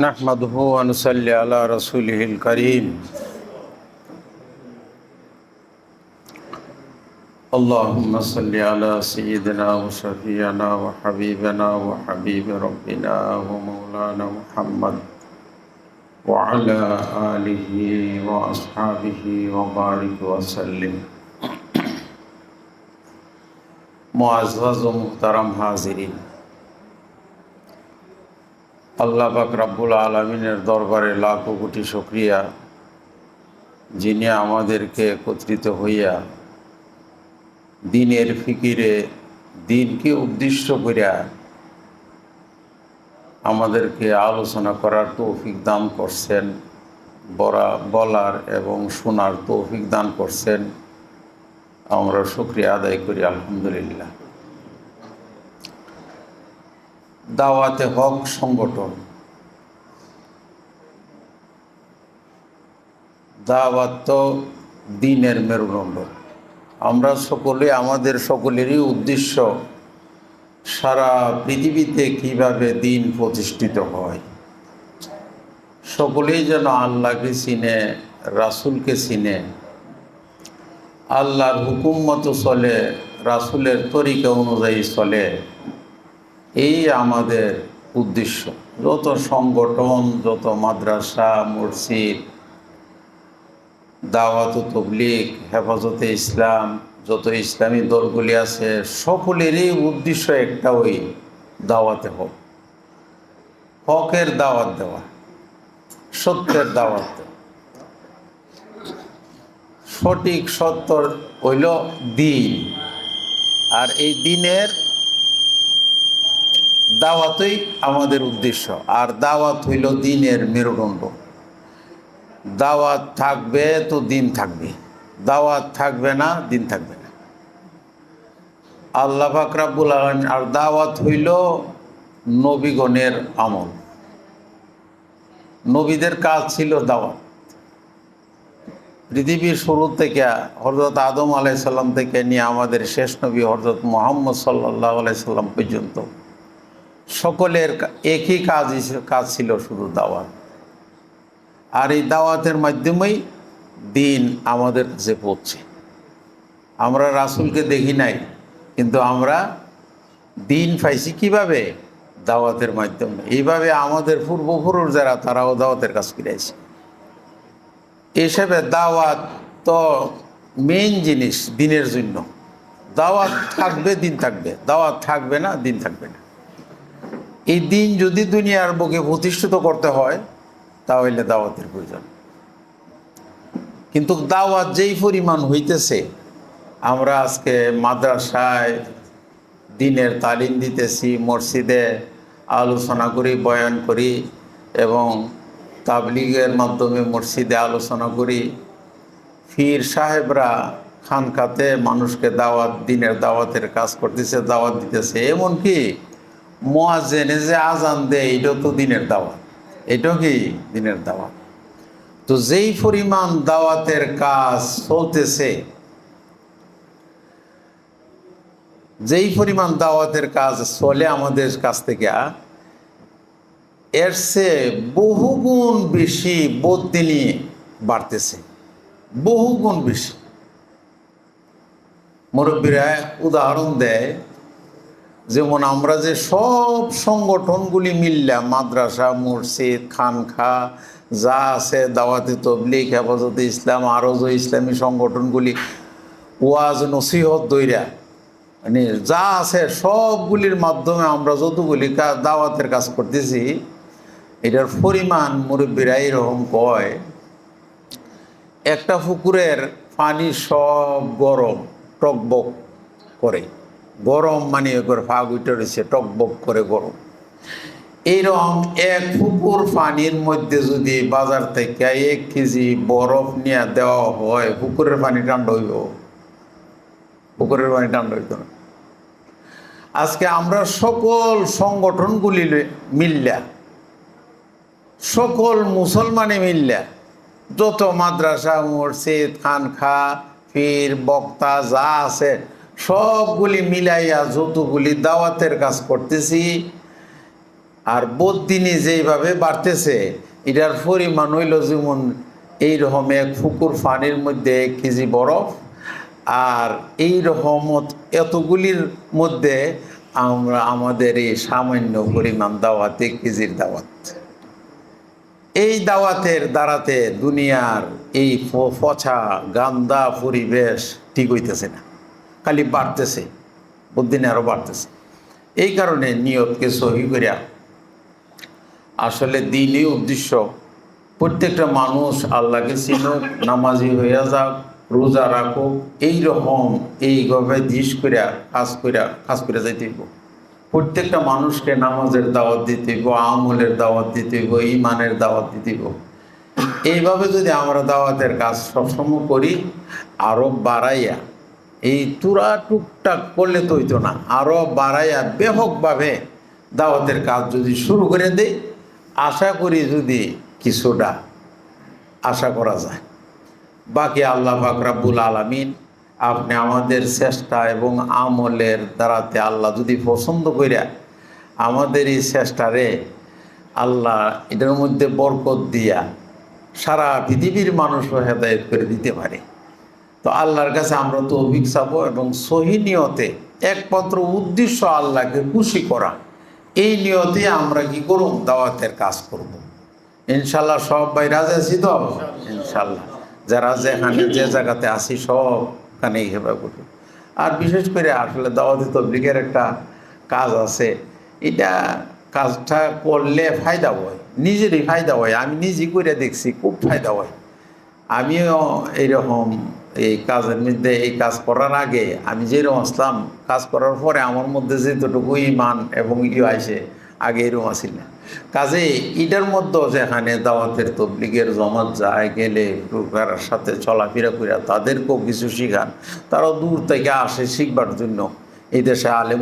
نحمده ونصلي على رسوله الكريم. اللهم صل على سيدنا وشفيعنا وحبيبنا وحبيب ربنا ومولانا محمد وعلى آله وأصحابه وبارك وسلم. معزز محترم حاضرین. আল্লাহ পাক রাব্বুল আলমিনের দরবারে লাখো কোটি সক্রিয়া যিনি আমাদেরকে একত্রিত হইয়া দিনের ফিকিরে দিনকে উদ্দেশ্য করিয়া আমাদেরকে আলোচনা করার তৌফিক দান করছেন, বরা, বলার এবং শোনার তৌফিক দান করছেন। আমরা শুক্রিয়া আদায় করি, আলহামদুলিল্লাহ। দাওয়াতে হক সংগঠন। দাওয়াত তো দিনের মেরুদণ্ড। আমরা সকলে, আমাদের সকলেরই উদ্দেশ্য সারা পৃথিবীতে কীভাবে দিন প্রতিষ্ঠিত হয়। সকলেই যেন আল্লাহকে চিনে, রাসুলকে চিনে। আল্লাহর হুকুম মতো চলে, রাসুলের তরিকা অনুযায়ী চলে। এই আমাদের উদ্দেশ্য। যত সংগঠন, যত মাদ্রাসা, মসজিদ, দাওয়াত তবলিক হেফাজতে ইসলাম, যত ইসলামী দলগুলি আছে, সকলেরই উদ্দেশ্য একটা ওই দাওয়াতে হোক। হকের দাওয়াত দেওয়া, সত্যের দাওয়াত দেওয়া। সঠিক সত্য হইল দিন। আর এই দিনের দাওয়াতই আমাদের উদ্দেশ্য। আর দাওয়াত হইল দিনের মেরুদণ্ড। দাওয়াত থাকবে তো দিন থাকবে। দাওয়াত থাকবে না, দিন থাকবে না। আল্লাহ ফাকরাবুল আলম আর দাওয়াত হইল নবীগণের আমল। নবীদের কাজ ছিল দাওয়াত। পৃথিবীর শুরু থেকে হরজত আদম আলাইসাল্লাম থেকে নিয়ে আমাদের শেষ নবী হরজত মোহাম্মদ সাল্লাহ আলাইসাল্লাম পর্যন্ত সকলের একই কাজ কাজ ছিল শুধু দাওয়াত। আর এই দাওয়াতের মাধ্যমেই দিন আমাদের কাছে পড়ছে আমরা রাসুলকে দেখি নাই, কিন্তু আমরা দিন পাইছি কীভাবে? দাওয়াতের মাধ্যমে। এইভাবে আমাদের পূর্বপুরুষ যারা, তারাও দাওয়াতের কাজ ফিরেছে হিসেবে দাওয়াত তো মেইন জিনিস দিনের জন্য। দাওয়াত থাকবে, দিন থাকবে। দাওয়াত থাকবে না, দিন থাকবে না। এই দিন যদি দুনিয়ার বুকে প্রতিষ্ঠিত করতে হয়, তাহলে দাওয়াতের প্রয়োজন। কিন্তু দাওয়াত যেই পরিমাণ হইতেছে, আমরা আজকে মাদ্রাসায় দিনের তালিম দিতেছি, মসজিদে আলোচনা করি, বয়ান করি এবং তাবলিগের মাধ্যমে মসজিদে আলোচনা করি। ফির সাহেবরা খানকাতে মানুষকে দাওয়াত, দিনের দাওয়াতের কাজ করতেছে, দাওয়াত দিতেছে। এমনকি মোয়াজেনে যে আজান দেয়, এটাও তো দিনের দাওয়াত। এটাও কি দিনের দাওয়াত? তো যেই পরিমাণ দাওয়াতের কাজ চলতেছে, যেই পরিমাণ দাওয়াতের কাজ চলে আমাদের কাছ থেকে, এর সে বহুগুণ বেশি বদিনী বাড়তেছে। বহুগুণ বেশি। মুরব্বীরা উদাহরণ দেয় যেমন আমরা যে সব সংগঠনগুলি মিললাম মাদ্রাসা, মসজিদ, খানখা, যা আছে, দাওয়াতি তবলিক হেফাজতে ইসলাম আরও যে ইসলামী সংগঠনগুলি, ওয়াজ, নসিহত দৈরা মানে যা আছে সবগুলির মাধ্যমে আমরা যতগুলি দাওয়াতের কাজ করতেছি, এটার পরিমাণ মুরব্বীরা এরকম কয়, একটা পুকুরের পানি সব গরম, টকবক করে। গরম মানে করে ফাগ উঠে রয়েছে টকবক করে গরম। এইরকম এক পুকুর পানির মধ্যে যদি বাজার থেকে এক কেজি বরফ নিয়ে দেওয়া হয় পুকুরের পানি ঠান্ডা হইব। পুকুরের পানি ঠান্ডা হইত না। আজকে আমরা সকল সংগঠনগুলি মিললা, সকল মুসলমানে মিললা, যত মাদ্রাসা, মসজিদ, খানখা, পীর, বক্তা, যা আছে সবগুলি মিলাইয়া যতগুলি দাওয়াতের কাজ করতেছি, আর বদিনী যেইভাবে বাড়তেছে, এটার পরিমাণ হইল যেমন এইরকম এক ফুকুর ফানির মধ্যে এক কেজি বরফ, আর এই রকমত এতগুলির মধ্যে আমরা আমাদের এই সামান্য পরিমাণ দাওয়াত, এক কেজির দাওয়াত। এই দাওয়াতের দ্বারাতে দুনিয়ার এই পচা গান্দা পরিবেশ ঠিক হইতেছে না। খালি বাড়তেছে বুদ্দিনে আরও বাড়তেছে। এই কারণে নিয়তকে সহি করিয়া আসলে দিনই উদ্দেশ্য, প্রত্যেকটা মানুষ আল্লাহকে চিনুক, নামাজি হইয়া যাক, রোজা রাখুক, এই রকম, এইভাবে দিস করিয়া, কাজ করিয়া, কাজ করে যাইতে হইব। প্রত্যেকটা মানুষকে নামাজের দাওয়াত দিতে হইব, আমলের দাওয়াত দিতে হইব ইমানের দাওয়াত দিতে হইব। এইভাবে যদি আমরা দাওয়াতের কাজ সবসময় করি আরও বাড়াইয়া এই তুরা টুকটাক করলে তো হইতো না। আরও বাড়াইয়া ব্যাপকভাবে দাওয়াতের কাজ যদি শুরু করে দেই, আশা করি যদি কিছুটা আশা করা যায়। বাকি আল্লাহ ফাকরাবুল আলমিন আপনি আমাদের চেষ্টা এবং আমলের দ্বারাতে আল্লাহ যদি পছন্দ করিয়া আমাদের এই চেষ্টারে আল্লাহ এটার মধ্যে বরকত দিয়া সারা পৃথিবীর মানুষও হেদায়ত করে দিতে পারে। তো আল্লাহর কাছে আমরা তো অভিক চাবো এবং সহি নিয়তে একমাত্র উদ্দেশ্য আল্লাহকে খুশি করা। এই নিয়তে আমরা কি করব? দাওয়াতের কাজ করব। ইনশাল্লাহ সব ভাই রাজা আছি তো? ইনশাল্লাহ যারা যেখানে যে জায়গাতে আসি সবখানেই হেবা করবে। আর বিশেষ করে আসলে দাওয়াতি তবলিগের একটা কাজ আছে। এটা কাজটা করলে ফায়দা হয়, নিজেরই ফায়দা হয়। আমি নিজে করে দেখছি, খুব ফায়দা হয়। আমিও এইরকম এই কাজের মধ্যে, এই কাজ করার আগে আমি যেরকম আসলাম, কাজ করার পরে আমার মধ্যে যেতটুকু ইমান এবং ইয়ে আসে, আগে এরকম আসিল না। কাজে এটার মধ্যেও যেখানে দাওয়াতের তবলিগের জমাত যায়, গেলে লোকের সাথে চলাফেরা করে তাদেরকেও কিছু শিখান, তারাও দূর থেকে আসে শিখবার জন্য। এই দেশে আলেম